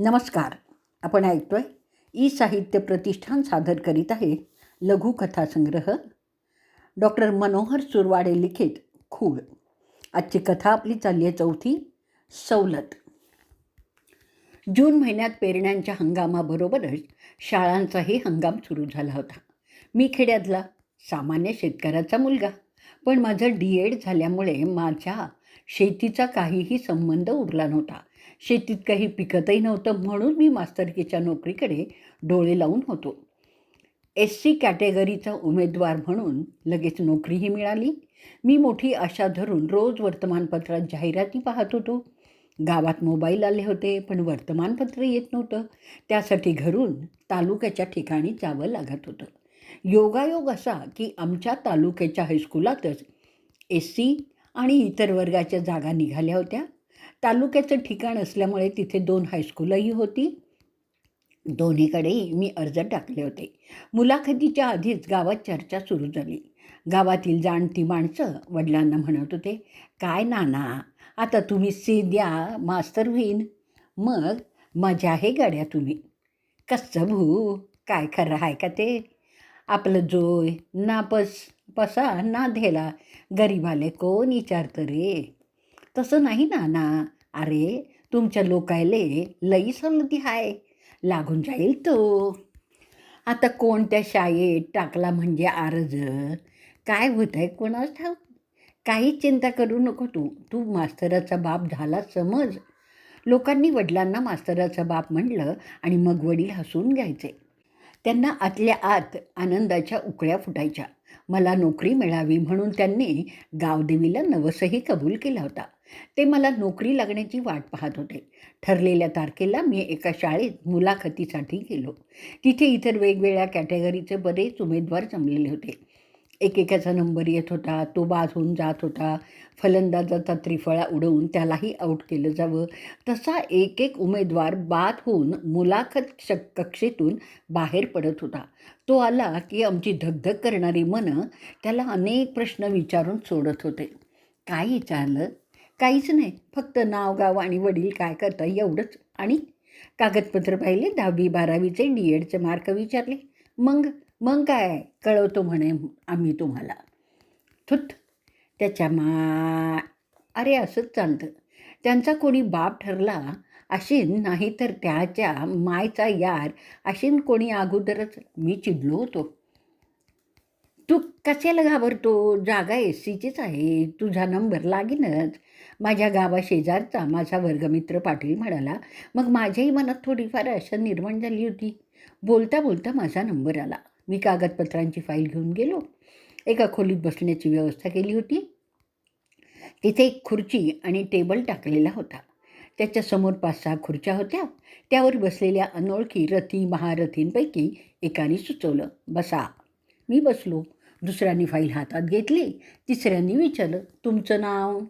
नमस्कार. आपण ऐकतोय ई साहित्य प्रतिष्ठान सादर करीत आहे लघुकथा संग्रह. डॉक्टर मनोहर सुरवाडे लिखित खूळ. आजची कथा आपली चालली आहे चौथी सवलत. जून महिन्यात पेरण्यांच्या हंगामाबरोबरच शाळांचाही हंगाम सुरू झाला होता. मी खेड्यातला सामान्य शेतकऱ्याचा मुलगा पण माझं डी एड झाल्यामुळे माझ्या शेतीचा काहीही संबंध उरला नव्हता. शेतीत काही पिकतही नव्हतं म्हणून मी मास्तरकीच्या नोकरीकडे डोळे लावून होतो. एस सी कॅटेगरीचा उमेदवार म्हणून लगेच नोकरीही मिळाली. मी मोठी आशा धरून रोज वर्तमानपत्रात जाहिराती पाहत होतो. गावात मोबाईल आले होते पण वर्तमानपत्र येत नव्हतं. त्यासाठी घरून तालुक्याच्या ठिकाणी जावं लागत होतं. योगायोग असा की आमच्या तालुक्याच्या हायस्कुलातच एस सी आणि इतर वर्गाच्या जागा निघाल्या होत्या. तालुक्याचं ठिकाण असल्यामुळे तिथे दोन हायस्कूलही होती. दोन्हीकडेही मी अर्ज टाकले होते. मुलाखतीच्या आधीच गावात चर्चा सुरू झाली. गावातील जाणती माणसं वडिलांना म्हणत होते काय नाना आता तुम्ही सी द्या मास्तर होईन. मग मजा आहे गाड्या तुम्ही. कसं भू काय खरं आहे का ते? आपलं जोय ना पस पसा ना धेला गरीबाले कोण विचारतं रे? तसं नाही नाना. अरे तुमच्या लोकायले लई सवलती हाय. लागून जाईल तो. आता कोणत्या शाळेत टाकला म्हणजे अर्ज काय होत आहे कोणाच ठाऊ काहीच चिंता करू नको तू. तू मास्तराचा बाप झाला समज. लोकांनी वडिलांना मास्तराचा बाप म्हणलं आणि मग वडील हसून घ्यायचे. त्यांना आतल्या आत आनंदाच्या उकळ्या फुटायच्या. मला नोकरी मिळावी म्हणून त्यांनी गावदेवीला नवसही कबूल केला होता. ते मला नोकरी लागण्याची वाट पाहत होते. ठरलेल्या तारखेला मी एका शाळेत मुलाखतीसाठी गेलो. तिथे इतर वेगवेगळ्या कॅटेगरीचे बरेच उमेदवार जमलेले होते. एकेकाचा नंबर येत होता तो बाद होऊन जात होता. फलंदाजाचा त्रिफळा उडवून त्यालाही आऊट केलं जावं. तसा एक एक उमेदवार बाद होऊन मुलाखत कक्षेतून बाहेर पडत होता. तो आला की आमची धगधग करणारी मनं त्याला अनेक प्रश्न विचारून सोडत होते. काय विचारलं? काहीच नाही. फक्त नाव गाव आणि वडील काय करता एवढंच. आणि कागदपत्र पाहिले दहावी बारावीचे डी एडचे मार्क विचारले. मग मग काय? कळवतो म्हणे आम्ही तुम्हाला. थुत. त्याच्या मा अरे असंच चालतं. त्यांचा कोणी बाप ठरला अशीन नाही तर त्याच्या मायचा यार अशीन कोणी अगोदरच. मी चिडलो होतो. तू कशाला घाबरतो? जागा एस सीचीच आहे. तुझा नंबर लागेनच. माझ्या गावाशेजारचा माझा वर्गमित्र पाटील म्हणाला मग माझ्याही मनात थोडीफार आशा निर्माण झाली होती. बोलता बोलता माझा नंबर आला. मी कागदपत्रांची फाईल घेऊन गेलो. एका खोलीत बसण्याची व्यवस्था केली होती. तिथे एक खुर्ची आणि टेबल टाकलेला होता. त्याच्यासमोर पाच सहा खुर्च्या होत्या. त्यावर बसलेल्या अनोळखी रथी महारथींपैकी एकाने सुचवलं बसा. मी बसलो. दुसऱ्यांनी फाईल हातात घेतली. तिसऱ्यांनी विचारलं तुमचं नाव?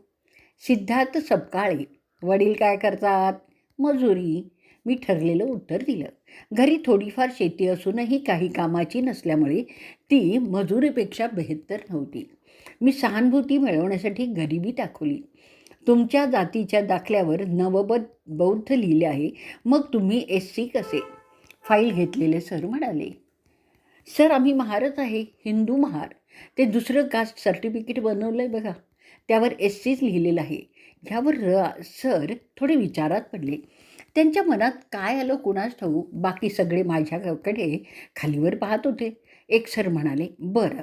सिद्धार्थ सपकाळे. वडील काय करतात? मजुरी. मी ठरलेलं उत्तर दिलं. घरी थोडीफार शेती असूनही काही कामाची नसल्यामुळे ती मजुरीपेक्षा बेहत्तर नव्हती. मी सहानुभूती मिळवण्यासाठी गरिबी दाखवली. तुमच्या जातीच्या दाखल्यावर नवबद बौद्ध लिहिले आहे. मग तुम्ही एस सी कसे? फाईल घेतलेले सर म्हणाले. सर आम्ही महारच आहे. हिंदू महार. ते दुसरं कास्ट सर्टिफिकेट बनवलं आहे बघा. त्यावर एस लिहिलेलं आहे. ह्यावर र सर थोडे विचारात पडले. त्यांच्या मनात काय आलं कुणास ठाऊ बाकी सगळे माझ्याकडे खालीवर पाहत होते. एक सर म्हणाले बरं.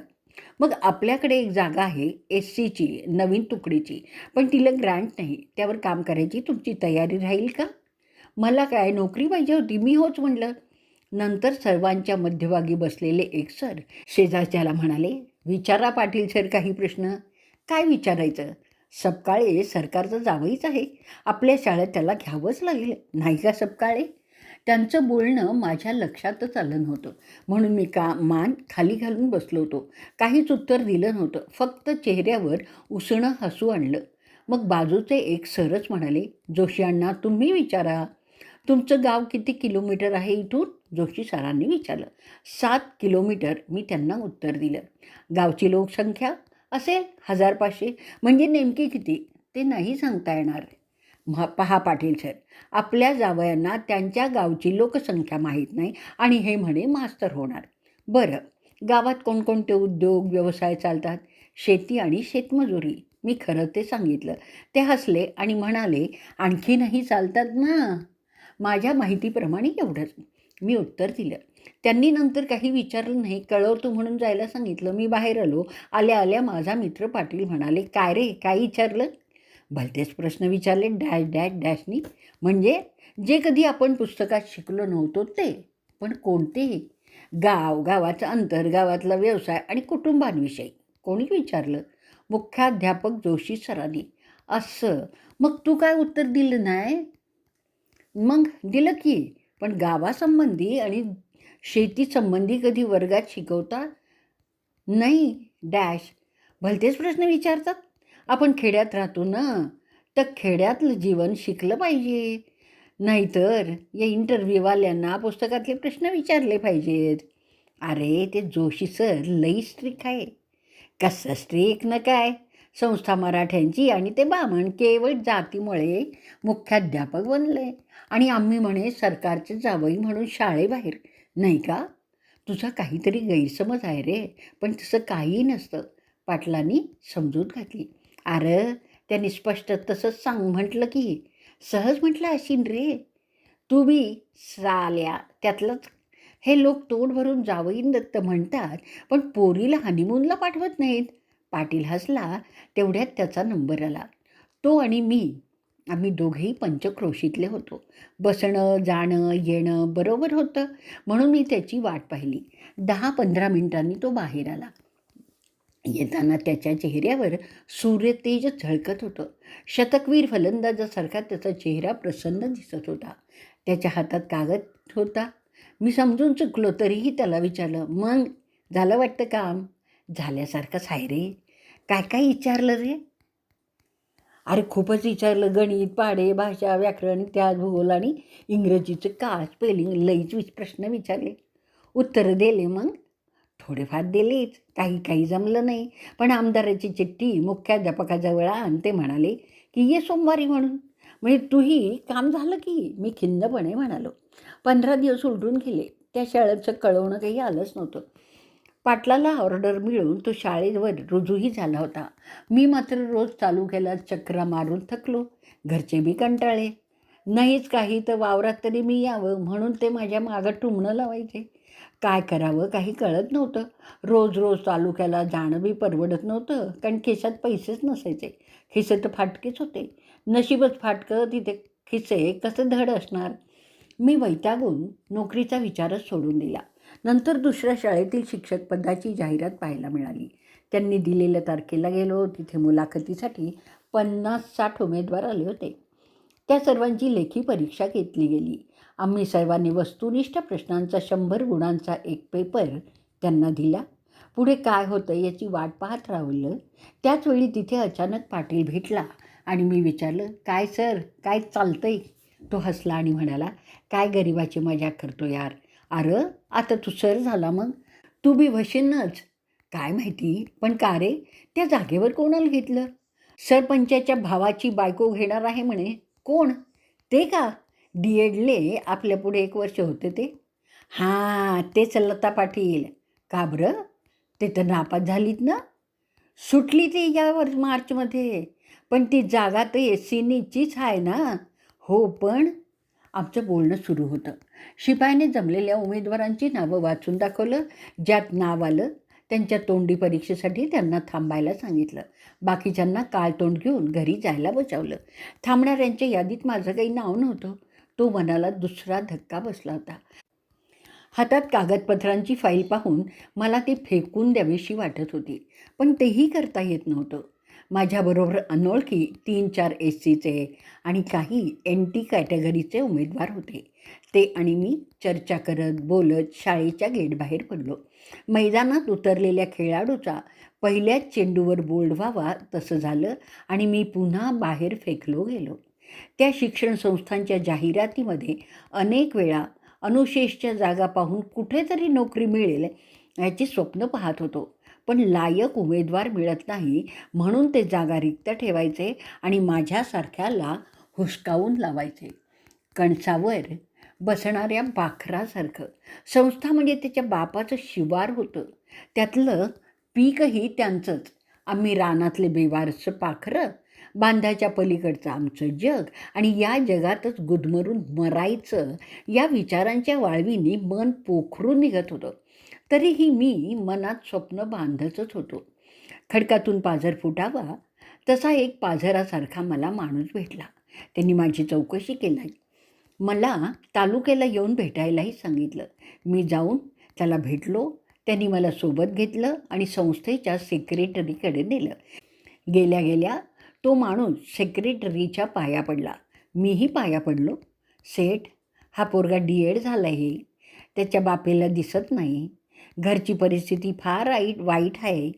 मग आपल्याकडे एक जागा आहे एस सीची नवीन तुकडीची. पण तिला ग्रँट नाही. त्यावर काम करायची तुमची तयारी राहील का? मला काय नोकरी पाहिजे होती? मी होच म्हणलं. नंतर सर्वांच्या मध्यभागी बसलेले एक सर शेजारच्याला म्हणाले विचारा पाटील सर काही प्रश्न. काय विचारायचं? सपकाळे सरकारचं जावईच आहे. आपल्या शाळेत त्याला घ्यावंच लागेल. नाही का सपकाळे? त्यांचं बोलणं माझ्या लक्षातच आलं नव्हतं. म्हणून मी का मान खाली घालून बसलो होतो. काहीच उत्तर दिलं नव्हतं. फक्त चेहऱ्यावर उसणं हसू आणलं. मग बाजूचे एक सरच म्हणाले जोशीयांना तुम्ही विचारा. तुमचं गाव किती किलोमीटर आहे इथून? जोशी सरांनी विचारलं. सात किलोमीटर. मी त्यांना उत्तर दिलं. गावची लोकसंख्या? असेल? हजार पाचशे? म्हणजे नेमकी किती? ते नाही सांगता येणार. म्हा पहा पाटील सर. आपल्या जावयांना त्यांच्या गावची लोकसंख्या माहीत नाही आणि हे म्हणे मास्तर होणार. बरं. गावात कोणकोणते उद्योग व्यवसाय चालतात? शेती आणि शेतमजुरी. मी खरं ते सांगितलं. ते हसले आणि म्हणाले आणखीनही चालतात ना? माझ्या माहितीप्रमाणे एवढंच. मी उत्तर दिलं. त्यांनी नंतर काही विचारलं नाही. कळवतो म्हणून जायला सांगितलं. मी बाहेर आलो. आल्या आल्या माझा मित्र पाटील म्हणाले काय रे? काय विचारलं? भलतेच प्रश्न विचारले. डॅश डॅश डॅशनी. म्हणजे जे कधी आपण पुस्तकात शिकलो नव्हतो ते. पण कोणते गाव गावाचं अंतर गावातला व्यवसाय आणि कुटुंबांविषयी. कोणी विचारलं. मुख्याध्यापक जोशी सरांनी. असं? मग तू काय उत्तर दिलं नाही? मग दिलं की. पण गावासंबंधी आणि शेतीसंबंधी कधी वर्गात शिकवतात नाही डॅश. भलतेच प्रश्न विचारतात. आपण खेड्यात राहतो ना तर खेड्यातलं जीवन शिकलं पाहिजे. नाहीतर या इंटरव्ह्यूवाल्यांना पुस्तकातले प्रश्न विचारले पाहिजेत. अरे ते जोशी सर लई स्ट्रिक आहे. कसं स्ट्रिक न काय? संस्था मराठ्यांची आणि ते बामण केवळ जातीमुळे मुख्याध्यापक बनले. आणि आम्ही म्हणे सरकारचे जावई म्हणून शाळेबाहेर नाही का? तुझा काहीतरी गैरसमज आहे रे. पण तसं काहीही नसतं. पाटलांनी समजूत घातली. अरे त्याने स्पष्ट तसंच सांग म्हटलं की. सहज म्हटलं अशीन रे. तू बी साल्या. त्यातलंच हे लोक तोंड भरून जावईन दत्त म्हणतात पण पोरीला हनीमूनला पाठवत नाहीत. पाटील हसला तेवढ्यात त्याचा नंबर आला. तो आणि मी आम्ही दोघेही पंचक्रोशीतले होतो. बसणं जाणं येणं बरोबर होतं. म्हणून मी त्याची वाट पाहिली. दहा पंधरा मिनिटांनी तो बाहेर आला. येताना त्याच्या चेहऱ्यावर सूर्यतेज झळकत होतं. शतकवीर फलंदाजासारखा त्याचा चेहरा प्रसन्न दिसत होता. त्याच्या हातात कागद होता. मी समजून चुकलो तरीही त्याला विचारलं मग झालं वाटतं काम? झाल्यासारखंच आहे रे काय काय विचारलं रे? अरे खूपच विचारलं. गणित पाडे भाषा व्याकरण इतिहास भूगोल आणि इंग्रजीचं का स्पेलिंग लईच विच प्रश्न विचारले. उत्तरं दिले मग? थोडेफार दिलेच. काही काही जमलं नाही. पण आमदाराची चिठ्ठी मुख्याध्यापकाजवळ आण ते म्हणाले की ये सोमवारी म्हणून. म्हणजे तूही काम झालं की? मी खिन्नपणे म्हणालो. पंधरा दिवस उलटून गेले. त्या शाळेचं कळवणं काही आलंच नव्हतं. पाटलाला ऑर्डर मिळून तो शाळेवर रुजूही झाला होता. मी मात्र रोज चालू केला चक्रा मारून थकलो. घरचे बी कंटाळे नाहीच काही तर वावरात तरी मी यावं म्हणून ते माझ्या मागं टुमणं लावायचे. काय करावं काही कळत नव्हतं. रोज रोज तालुक्याला जाणं बी परवडत नव्हतं. कारण खिशात पैसेच नसायचे. खिसे तर फाटकेच होते. नशीबच फाटकं तिथे खिसे कसं धड असणार? मी वैतागून नोकरीचा विचारच सोडून दिला. नंतर दुसऱ्या शाळेतील शिक्षक पदाची जाहिरात पाहायला मिळाली. त्यांनी दिलेल्या तारखेला गेलो तिथे मुलाखतीसाठी पन्नास साठ उमेदवार आले होते. त्या सर्वांची लेखी परीक्षा घेतली गेली. आम्ही सर्वांनी वस्तुनिष्ठ प्रश्नांचा शंभर गुणांचा एक पेपर त्यांना दिला. पुढे काय होतं याची वाट पाहत राहिलं. त्याचवेळी तिथे अचानक पाटील भेटला आणि मी विचारलं काय सर काय चालतंय? तो हसला आणि म्हणाला काय गरिबाची मजा करतो यार. अरं आता तू सर झाला मग. तू बी वशीनच. काय माहिती पण का रे त्या जागेवर कोणाला घेतलं? सरपंचाच्या भावाची बायको घेणार आहे म्हणे. कोण? ते का? डी एडले आपल्या पुढे एक वर्ष होते ते. हां तेच लता पाटील. का बरं? ते तर नापास झालीत ना? सुटली ती यावर मार्चमध्ये. पण ती जागा तर एस सीनीचीच आहे ना? हो पण आमचं बोलणं सुरू होतं. शिपायाने जमलेल्या उमेदवारांची नावं वाचून दाखवलं ज्यात नाव आलं त्यांच्या तोंडी परीक्षेसाठी त्यांना थांबायला सांगितलं. बाकीच्यांना काळ तोंड घेऊन घरी जायला बचावलं थांबणाऱ्यांच्या यादीत माझं काही नाव नव्हतं. तो मनाला दुसरा धक्का बसला होता. हातात कागदपत्रांची फाईल पाहून मला ती फेकून द्यावीशी वाटत होती पण तेही करता येत नव्हतं. माझ्याबरोबर अनोळखी तीन चार एस सीचे आणि काही एन टी कॅटेगरीचे उमेदवार होते. ते आणि मी चर्चा करत बोलत शाळेच्या गेटबाहेर पडलो. मैदानात उतरलेल्या खेळाडूचा पहिल्याच चेंडूवर बोल्ड व्हावा तसं झालं आणि मी पुन्हा बाहेर फेकलो गेलो. त्या शिक्षण संस्थांच्या जाहिरातीमध्ये अनेक वेळा अनुशेषच्या जागा पाहून कुठेतरी नोकरी मिळेल याची स्वप्न पाहत होतो. पण लायक उमेदवार मिळत नाही म्हणून ते जागा रिक्त ठेवायचे आणि माझ्यासारख्याला हुसकावून लावायचे. कणसावर बसणाऱ्या पाखरासारखं संस्था म्हणजे त्याच्या बापाचं शिवार होतं. त्यातलं पीकही त्यांचंच. आम्ही रानातले बेवारसं पाखरं बांधाच्या पलीकडचं आमचं जग आणि या जगातच गुदमरून मरायचं या विचारांच्या वाळवीने मन पोखरून निघत होतं. तरीही मी मनात स्वप्न बांधतच होतो. खडकातून पाझर फुटावा तसा एक पाझरासारखा मला माणूस भेटला. त्यांनी माझी चौकशी केली. मला तालुक्याला येऊन भेटायलाही सांगितलं. मी जाऊन त्याला भेटलो. त्यांनी मला सोबत घेतलं आणि संस्थेच्या सेक्रेटरीकडे नेलं. गेल्या गेल्या तो माणूस सेक्रेटरीच्या पाया पडला. मीही पाया पडलो. सेठ हा पोरगा डी एड झाला आहे. त्याच्या बापेला दिसत नाही. घरची परिस्थिती फार वाईट वाईट आहे.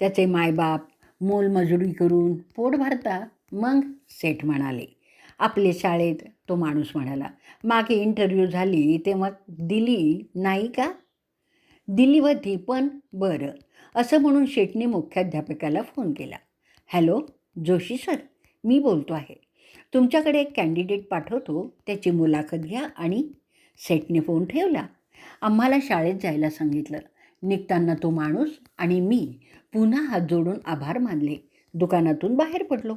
त्याचे मायबाप मोलमजुरी करून पोट भरता. मग सेठ म्हणाले आपले शाळेत तो माणूस म्हणाला मागे इंटरव्ह्यू झाली तेव्हा दिली नाही का? दिली होती पण बरं असं म्हणून शेठने मुख्याध्यापकाला फोन केला. हॅलो जोशी सर मी बोलतो आहे. तुमच्याकडे एक कॅन्डिडेट पाठवतो त्याची मुलाखत घ्या आणि सेटने फोन ठेवला आम्हाला शाळेत जायला सांगितलं. निघताना तो माणूस आणि मी पुन्हा हात जोडून आभार मानले. दुकानातून बाहेर पडलो.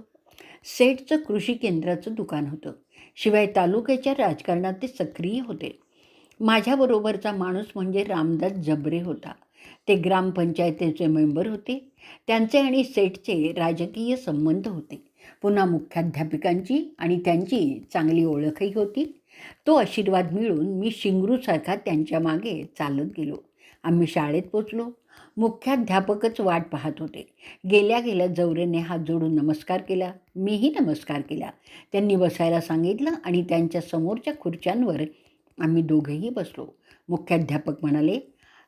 सेठचं कृषी केंद्राचं दुकान होतं. शिवाय तालुक्याच्या राजकारणात ते सक्रिय होते. माझ्याबरोबरचा माणूस म्हणजे रामदास जबरे होता. ते ग्रामपंचायतीचे मेंबर होते. त्यांचे आणि सेठचे राजकीय संबंध होते. पुन्हा मुख्याध्यापिकांची आणि त्यांची चांगली ओळखही होती. तो आशीर्वाद मिळून मी शिंगरूसारखा त्यांच्या मागे चालत गेलो. आम्ही शाळेत पोचलो. मुख्याध्यापकच वाट पाहत होते. गेल्या गेल्या जवरेने हात जोडून नमस्कार केला. मीही नमस्कार केला. त्यांनी बसायला सांगितलं आणि त्यांच्या समोरच्या खुर्च्यांवर आम्ही दोघेही बसलो. मुख्याध्यापक म्हणाले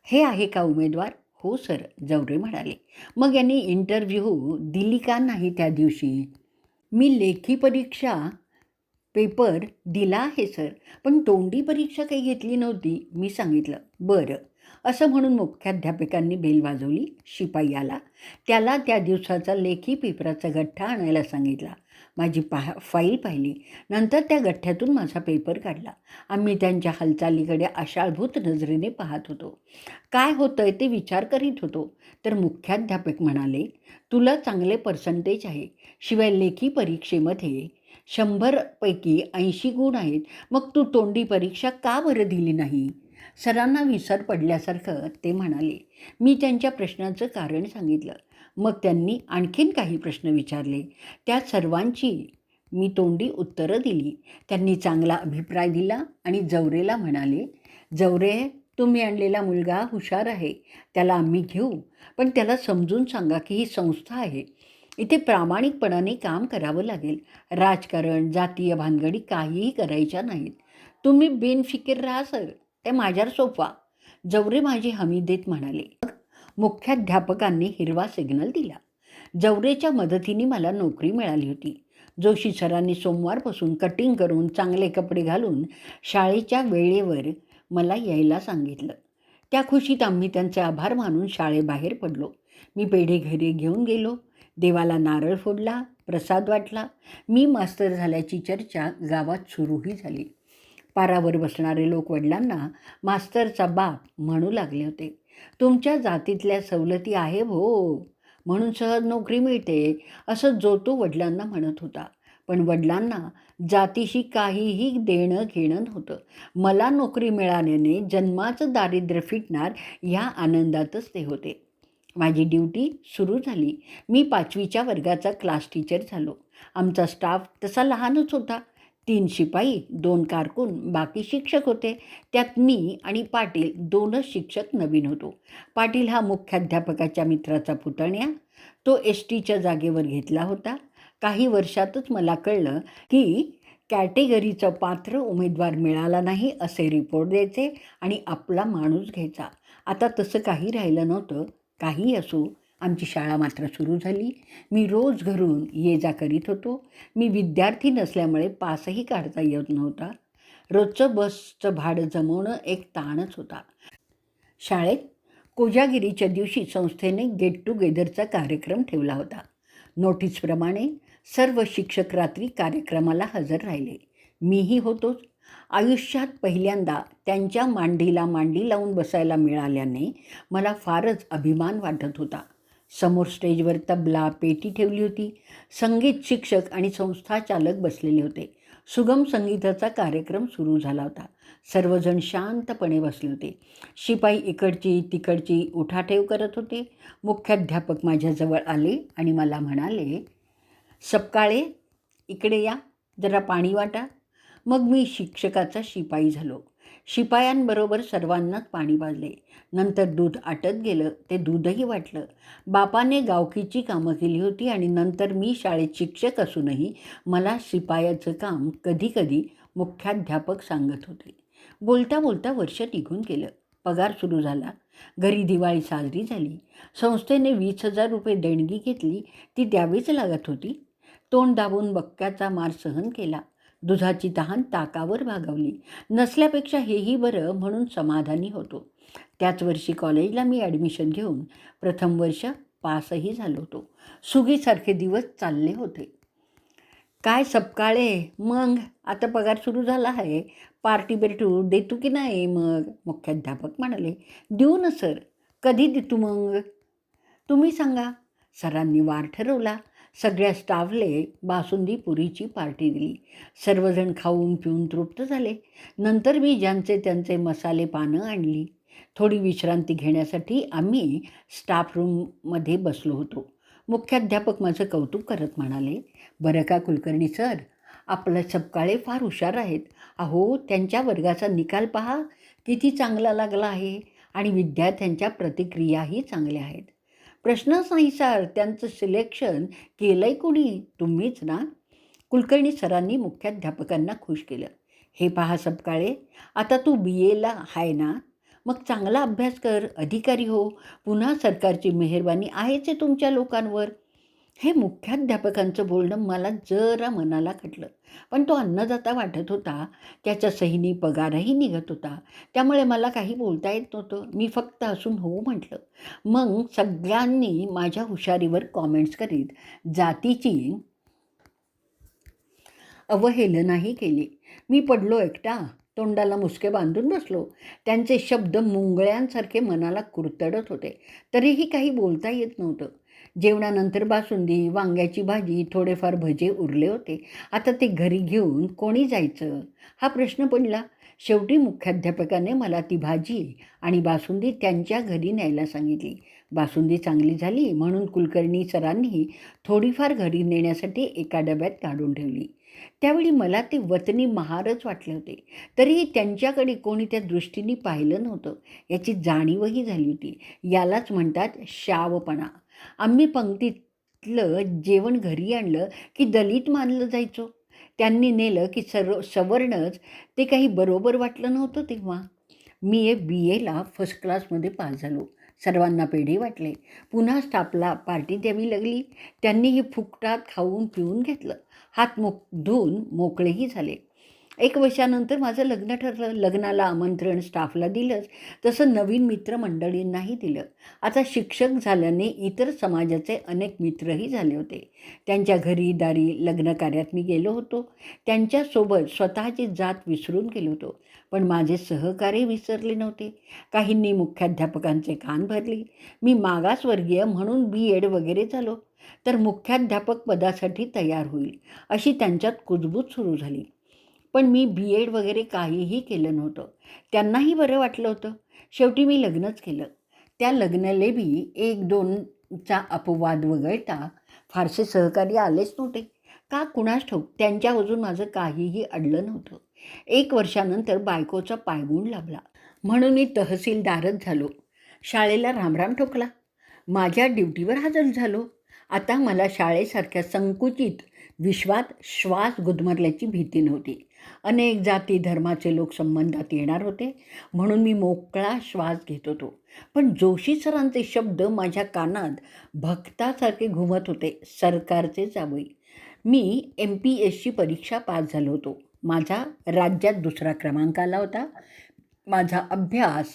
हे आहे का उमेदवार? हो सर जवरे म्हणाले. मग यांनी इंटरव्ह्यू दिली का नाही त्या दिवशी? मी लेखी परीक्षा पेपर दिला आहे सर. पण तोंडी परीक्षा काही घेतली नव्हती मी सांगितलं. बरं. असं म्हणून मुख्याध्यापकांनी बेल वाजवली शिपाई आला. त्याला त्या दिवसाचा लेखी पेपराचा गठ्ठा आणायला सांगितला. माझी पाह फाईल पाहिली. नंतर त्या गठ्ठ्यातून माझा पेपर काढला. आम्ही त्यांच्या हालचालीकडे आशाळभूत नजरेने पाहत होतो. काय होतं आहे ते विचार करीत होतो. तर मुख्याध्यापक म्हणाले तुला चांगले पर्सेंटेज आहे. शिवाय लेखी परीक्षेमध्ये शंभरपैकी ऐंशी गुण आहेत. मग तू तोंडी परीक्षा का बरं दिली नाही? सरांना विसर पडल्यासारखं ते म्हणाले. मी त्यांच्या प्रश्नाचं कारण सांगितलं. मग त्यांनी आणखीन काही प्रश्न विचारले. त्या सर्वांची मी तोंडी उत्तरं दिली. त्यांनी चांगला अभिप्राय दिला आणि जवरेला म्हणाले जवरे तुम्ही आणलेला मुलगा हुशार आहे. त्याला आम्ही घेऊ. पण त्याला समजून सांगा की ही संस्था आहे. इथे प्रामाणिकपणाने काम करावं लागेल. राजकारण जातीय भानगडी काहीही करायच्या नाहीत. तुम्ही बिनफिकीर राहा सर. ते माझ्यावर सोपवा. जवरे माझी हमी देत म्हणाले. मुख्याध्यापकांनी हिरवा सिग्नल दिला. जवरेच्या मदतीने मला नोकरी मिळाली होती. जोशी सरांनी सोमवारपासून कटिंग करून चांगले कपडे घालून शाळेच्या वेळेवर मला यायला सांगितलं. त्या खुशीत आम्ही त्यांचे आभार मानून शाळेबाहेर पडलो. मी पेढे घरी घेऊन गेलो. देवाला नारळ फोडला प्रसाद वाटला. मी मास्तर झाल्याची चर्चा गावात सुरूही झाली. पारावर बसणारे लोक वडिलांना मास्तरचा बाप म्हणू लागले होते. तुमच्या जातीतल्या सवलती आहे भो म्हणून सहज नोकरी मिळते असं जो तो वडिलांना म्हणत होता. पण वडिलांना जातीशी काहीही देणं घेणं नव्हतं. मला नोकरी मिळाल्याने जन्माचं दारिद्र्य फिटणार ह्या आनंदातच ते होते. माझी ड्युटी सुरू झाली. मी पाचवीच्या वर्गाचा क्लास टीचर झालो. आमचा स्टाफ तसा लहानच होता. तीन शिपाई दोन कारकून बाकी शिक्षक होते. त्यात मी आणि पाटील दोनच शिक्षक नवीन होतो. पाटील हा मुख्याध्यापकाच्या मित्राचा पुतण्या. तो एस टीच्या जागेवर घेतला होता. काही वर्षातच मला कळलं की कॅटेगरीचं पात्र उमेदवार मिळाला नाही असे रिपोर्ट द्यायचे आणि आपला माणूस घ्यायचा. आता तसं काही राहिलं नव्हतं. काही असो आमची शाळा मात्र सुरू झाली. मी रोज घरून ये जा करीत होतो. मी विद्यार्थी नसल्यामुळे पासही काढता येत नव्हता. रोजचं बसचं भाडं जमवणं एक ताणच होता. शाळेत कोजागिरीच्या दिवशी संस्थेने गेट टुगेदरचा कार्यक्रम ठेवला होता. नोटीसप्रमाणे सर्व शिक्षक रात्री कार्यक्रमाला हजर राहिले. मीही होतोच. आयुष्यात पहिल्यांदा त्यांच्या मांडीला मांडी लावून बसायला मिळाल्याने मला फारच अभिमान वाटत होता. समोर स्टेजवर तबला पेटी ठेवली होती. संगीत शिक्षक आणि संस्थाचालक बसलेले होते. सुगम संगीताचा कार्यक्रम सुरू झाला होता. सर्वजण शांतपणे बसले होते. शिपाई इकडची तिकडची उठाठेव करत होते. मुख्याध्यापक माझ्याजवळ आले आणि मला म्हणाले सपकाळे इकडे या. जरा पाणी वाटा. मग मी शिक्षकाचा शिपाई झालो. शिपायांबरोबर सर्वांनाच पाणी पाजले नंतर दूध आटत गेलं ते दूधही वाटलं. बापाने गावकीची कामं केली होती आणि नंतर मी शाळेत शिक्षक असूनही मला शिपायाचं काम कधीकधी मुख्याध्यापक सांगत होते. बोलता बोलता वर्ष निघून गेलं. पगार सुरू झाला. घरी दिवाळी साजरी झाली. संस्थेने वीस हजार रुपये देणगी घेतली. ती द्यावीच लागत होती. तोंड दाबून बक्क्याचा मार सहन केला. दुधाची तहान ताकावर भागवली नसल्यापेक्षा हेही बरं म्हणून समाधानी होतो. त्याच वर्षी कॉलेजला मी ॲडमिशन घेऊन प्रथम वर्ष पासही झालो होतो. सुगीसारखे दिवस चालले होते. काय सपकाळे मग? आता पगार सुरू झाला आहे. पार्टी बिर्टू देतो की नाही मग मुख्याध्यापक म्हणाले देऊ ना सर. कधी देतो मग? तुम्ही सांगा. सरांनी वार ठरवला. सगळ्या स्टाफले बासुंदी पुरीची पार्टी दिली. सर्वजण खाऊन पिऊन तृप्त झाले. नंतर मी ज्यांचे त्यांचे मसाले पानं आणली. थोडी विश्रांती घेण्यासाठी आम्ही स्टाफ रूममध्ये बसलो होतो. मुख्याध्यापक माझं कौतुक करत म्हणाले बरं का कुलकर्णी सर आपलं सपकाळे फार हुशार आहेत. अहो त्यांच्या वर्गाचा निकाल पहा. किती चांगला लागला आहे आणि विद्यार्थ्यांच्या प्रतिक्रियाही चांगल्या आहेत. प्रश्नच नाही सर त्यांचं सिलेक्शन केलं आहे कोणी? तुम्हीच ना? कुलकर्णी सरांनी मुख्याध्यापकांना खुश केलं. हे पहा सपकाळे आता तू बी एला आहे ना? मग चांगला अभ्यास कर अधिकारी हो. पुन्हा सरकारची मेहरबानी आहेच आहे तुमच्या लोकांवर. हे मुख्याध्यापकांचं बोलणं मला जरा मनाला खटलं. पण तो अन्नदाता वाटत होता त्याच्या सहीनी पगारही निघत होता. त्यामुळे मला काही बोलता येत नव्हतं. मी फक्त असून हो म्हटलं. मग सगळ्यांनी माझ्या हुशारीवर कॉमेंट्स करीत जातीची अवहेलनाही केली. मी पडलो एकटा. तोंडाला मुसके बांधून बसलो. त्यांचे शब्द मुंगळ्यांसारखे मनाला कुरतडत होते. तरीही काही बोलता येत नव्हतं. जेवणानंतर बासुंदी वांग्याची भाजी थोडेफार भजे उरले होते. आता ते घरी घेऊन कोणी जायचं? हा प्रश्न पडला. शेवटी मुख्याध्यापकाने मला ती भाजी आणि बासुंदी त्यांच्या घरी न्यायला सांगितली. बासुंदी चांगली झाली म्हणून कुलकर्णी सरांनी थोडीफार घरी नेण्यासाठी एका डब्यात काढून ठेवली. त्यावेळी मला ते वतनी महारच वाटले होते. तरीही त्यांच्याकडे कोणी त्या दृष्टीने पाहिलं नव्हतं. याची जाणीवही झाली होती. यालाच म्हणतात शावपणा. आम्ही पंक्तीतलं जेवण घरी आणलं की दलित मानलं जायचो. त्यांनी नेलं की सर्व सवर्णच. ते काही बरोबर वाटलं नव्हतं तेव्हा. मी ए बी एला फर्स्ट क्लासमध्ये पास झालो. सर्वांना पेढे वाटले. पुन्हा स्टाफला पार्टी द्यावी लागली. त्यांनी हे फुकटात खाऊन पिऊन घेतलं. हात मोक धुवून मोकळेही झाले. एक वर्षानंतर माझं लग्न ठरलं. लग्नाला आमंत्रण स्टाफला दिलंच. तसं नवीन मित्रमंडळींनाही दिलं. आता शिक्षक झाल्याने इतर समाजाचे अनेक मित्रही झाले होते. त्यांच्या घरी दारी लग्नकार्यात मी गेलो होतो. त्यांच्यासोबत स्वतःची जात विसरून गेलो होतो. पण माझे सहकारी विसरले नव्हते. काहींनी मुख्याध्यापकांचे कान भरले. मी मागासवर्गीय म्हणून बी एड वगैरे झालो. तर मुख्याध्यापक पदासाठी तयार होईल अशी त्यांच्यात कुजबूज सुरू झाली. पण मी बी एड वगैरे काहीही केलं नव्हतं. त्यांनाही बरं वाटलं होतं. शेवटी मी लग्नच केलं. त्या लग्नाले बी एक दोनचा अपवाद वगळता फारसे सहकारी आलेच नव्हते. का कुणास ठाऊक? त्यांच्या अजून माझं काहीही अडलं नव्हतं. एक वर्षानंतर बायकोचा पायगुण लाभला. म्हणून मी तहसीलदारच झालो. शाळेला रामराम ठोकला. माझ्या ड्युटीवर हजर झालो. आता मला शाळेसारख्या संकुचित विश्वात श्वास गुदमरल्याची भीती नव्हती. अनेक जाती धर्माचे लोक संबंधात येणार होते म्हणून मी मोकळा श्वास घेत होतो. पण जोशी सरांचे शब्द माझ्या कानात भक्तासारखे घुमत होते सरकारचे जावई. मी एम पी एसची परीक्षा पास झालो होतो. माझा राज्यात दुसरा क्रमांक आला होता. माझा अभ्यास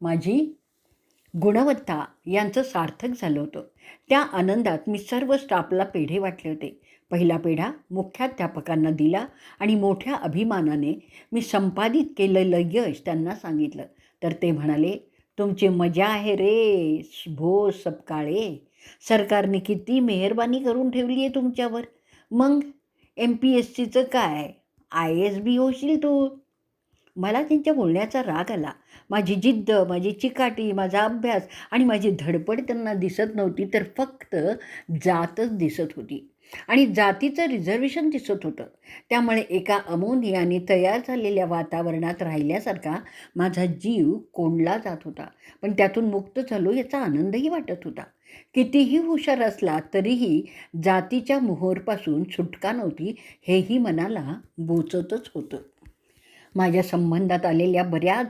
माझी गुणवत्ता यांचं सार्थक झालं होतं. त्या आनंदात मी सर्व स्टाफला पेढे वाटले होते. पहिला पेढा मुख्याध्यापकांना दिला आणि मोठ्या अभिमानाने मी संपादित केलेलं यश त्यांना सांगितलं. तर ते म्हणाले तुमची मजा आहे रे भो सपकाळे. सरकारने किती मेहरबानी करून ठेवली आहे तुमच्यावर. मग एम पी एस सीचं काय? आय एस बी होशील तू. मला त्यांच्या बोलण्याचा राग आला. माझी जिद्द माझी चिकाटी माझा अभ्यास आणि माझी धडपड त्यांना दिसत नव्हती तर फक्त जातच दिसत होती. आणि जातीचं रिझर्वेशन दिसत होतं. त्यामुळे एका अमोनियाने तयार झालेल्या वातावरणात राहिल्यासारखा माझा जीव कोंडला जात होता. पण त्यातून मुक्त झालो याचा आनंदही वाटत होता. कितीही हुशार असला तरीही जातीच्या मोहोरपासून सुटका नव्हती हेही मनाला बोचतच होतं. माझ्या संबंधात आलेल्या बऱ्याच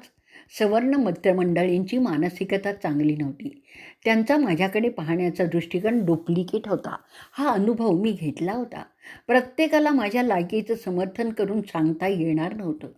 सवर्ण मित्रमंडळींची मानसिकता चांगली नव्हती. त्यांचा माझ्याकडे पाहण्याचा दृष्टिकोन डुप्लिकेट होता. हा अनुभव मी घेतला होता. प्रत्येकाला माझ्या लायकीचं समर्थन करून सांगता येणार नव्हतं.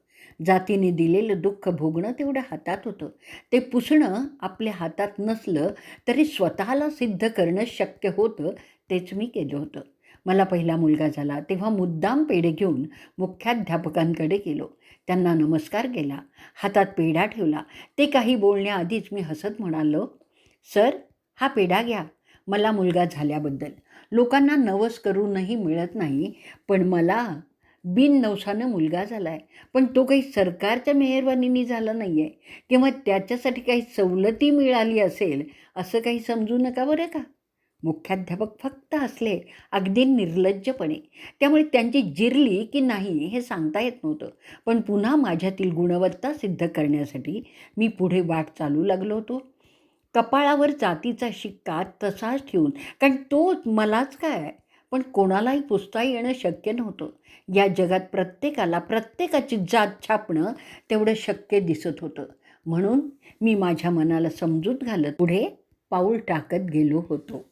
जातीने दिलेलं दुःख भोगणं तेवढं हातात होतं. ते पुसणं आपल्या हातात नसलं तरी स्वतःला सिद्ध करणं शक्य होतं तेच मी केलं होतं. मला पहिला मुलगा झाला तेव्हा मुद्दाम पेढे घेऊन मुख्याध्यापकांकडे गेलो. त्यांना नमस्कार केला हातात पेढा ठेवला. ते काही बोलण्याआधीच मी हसत म्हणालो सर हा पेढा घ्या. मला मुलगा झाल्याबद्दल. लोकांना नवस करूनही मिळत नाही पण मला बिन नवसानं मुलगा झाला आहे पण तो काही सरकारच्या मेहरबानीने झाला नाही आहे किंवा त्याच्यासाठी काही सवलती मिळाली असेल असं काही समजू नका बरं का? मुख्याध्यापक फक्त असले अगदी निर्लज्जपणे. त्यामुळे त्यांची जिरली की नाही हे सांगता येत नव्हतं. पण पुन्हा माझ्यातील गुणवत्ता सिद्ध करण्यासाठी मी पुढे वाट चालू लागलो होतो. कपाळावर जातीचा शिक्का तसाच ठेवून कारण तो मलाच काय पण कोणालाही पुसता येणं शक्य नव्हतं. या जगात प्रत्येकाला प्रत्येकाची जात छापणं तेवढं शक्य दिसत होतं. म्हणून मी माझ्या मनाला समजूत घालत पुढे पाऊल टाकत गेलो होतो.